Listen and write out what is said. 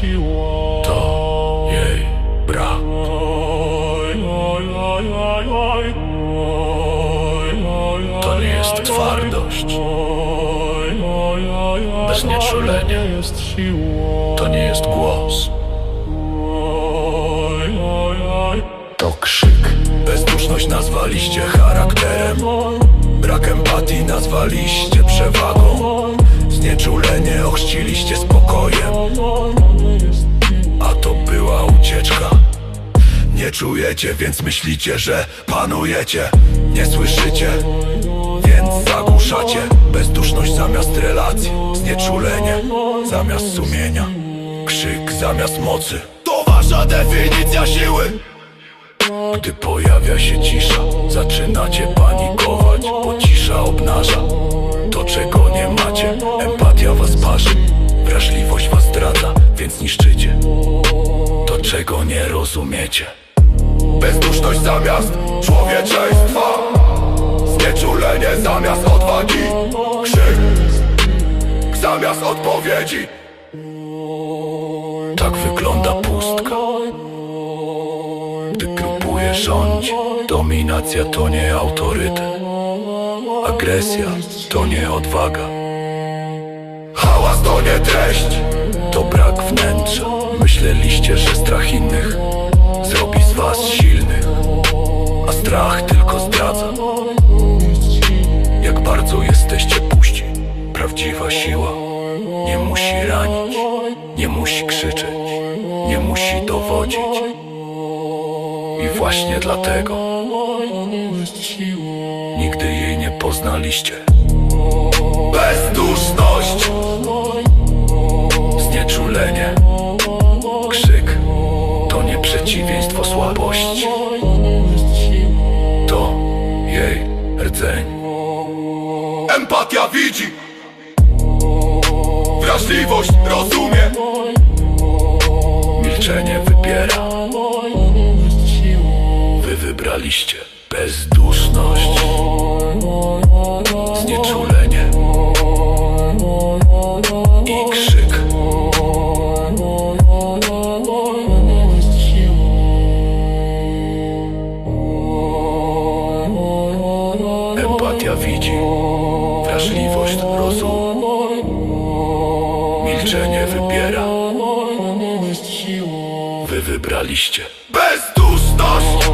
siła. To jej brak. To nie jest twardość. Bez nieczulenia. To nie jest siła. To nie jest głos. To krzyk. Bezduszność nazwaliście charakterem. Brak empatii nazwaliście przewagą. Czujecie, więc myślicie, że panujecie. Nie słyszycie, więc zagłuszacie. Bezduszność zamiast relacji. Znieczulenie zamiast sumienia. Krzyk zamiast mocy. To wasza definicja siły. Gdy pojawia się cisza, zaczynacie panikować, bo cisza obnaża to, czego nie macie. Empatia was parzy, wrażliwość was zdradza, więc niszczycie to, czego nie rozumiecie. Bezduszność zamiast człowieczeństwa, znieczulenie zamiast odwagi, krzyk zamiast odpowiedzi. Tak wygląda pustka. Gdy próbuje rządzić Dominacja to nie autorytet. Agresja to nie odwaga. Hałas to nie treść strach tylko zdradza. Jak bardzo jesteście puści Prawdziwa siła Nie musi ranić Nie musi krzyczeć Nie musi dowodzić. I właśnie dlatego nigdy jej nie poznaliście. Bezduszność, widzi, wrażliwość rozumie, milczenie wybiera. Wy wybraliście bezduszność, znieczulenie. I krzyk. Empatia widzi, wrażliwość rozum, milczenie wybiera. Wy wybraliście bezduszność.